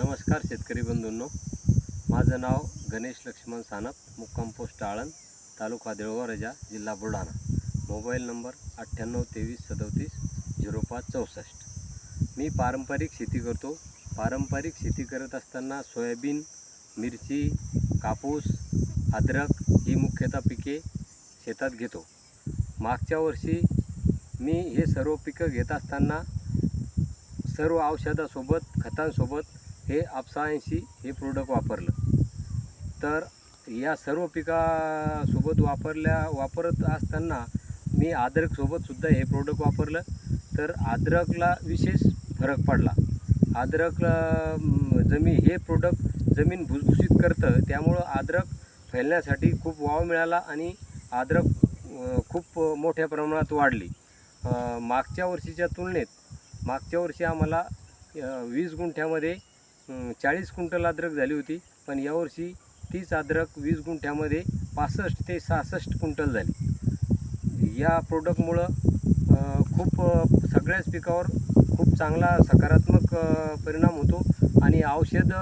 नमस्कार शेतकरी बंधूंनो. माझं नाव गणेश लक्ष्मण सानप मुक्काम पोस्ट आळंद तालुका देळगाव रजा जिल्हा बुलढाणा. मोबाईल नंबर अठ्ठ्याण्णव तेवीस सदोतीस झिरो पाच चौसष्ट. मी पारंपरिक शेती करतो. पारंपरिक शेती करत असताना सोयाबीन मिरची कापूस अद्रक ही मुख्यतः पिके शेतात घेतो. मागच्या वर्षी मी हे सर्व पिकं घेत असताना सर्व औषधासोबत खतांसोबत हे आपसा ऐंशी हे प्रोडक्ट वापरलं. तर या सर्व पिकासोबत वापरल्या वापरत असताना मी अद्रकसोबतसुद्धा हे प्रोडक्ट वापरलं. तर अद्रकला विशेष फरक पडला. अद्रक जमीन हे प्रोडक्ट जमीन भुसभुशीत करतं. त्यामुळं अद्रक फैलण्यासाठी खूप वाव मिळाला आणि अद्रक खूप मोठ्या प्रमाणात वाढली. मागच्या वर्षीच्या तुलनेत मागच्या वर्षी आम्हाला वीस गुंठ्यामध्ये चाळीस क्विंटल अद्रक झाली होती पण यावर्षी तीच अद्रक वीस गुंठ्यामध्ये पासष्ट ते सहासष्ट क्विंटल झाली. या प्रोडक्टमुळं खूप सगळ्याच पिकावर खूप चांगला सकारात्मक परिणाम होतो. आणि औषध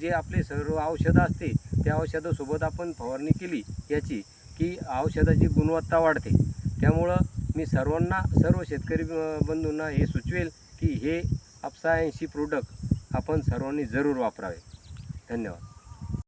जे आपले सर्व औषधं असते त्या औषधासोबत आपण फवारणी केली याची की औषधाची गुणवत्ता वाढते. त्यामुळं मी सर्वांना सर्व शेतकरी बंधूंना हे सुचवेल की हे अप्सा ऐंशी प्रोडक्ट आपण सर्वांनी जरूर वापरावे. धन्यवाद.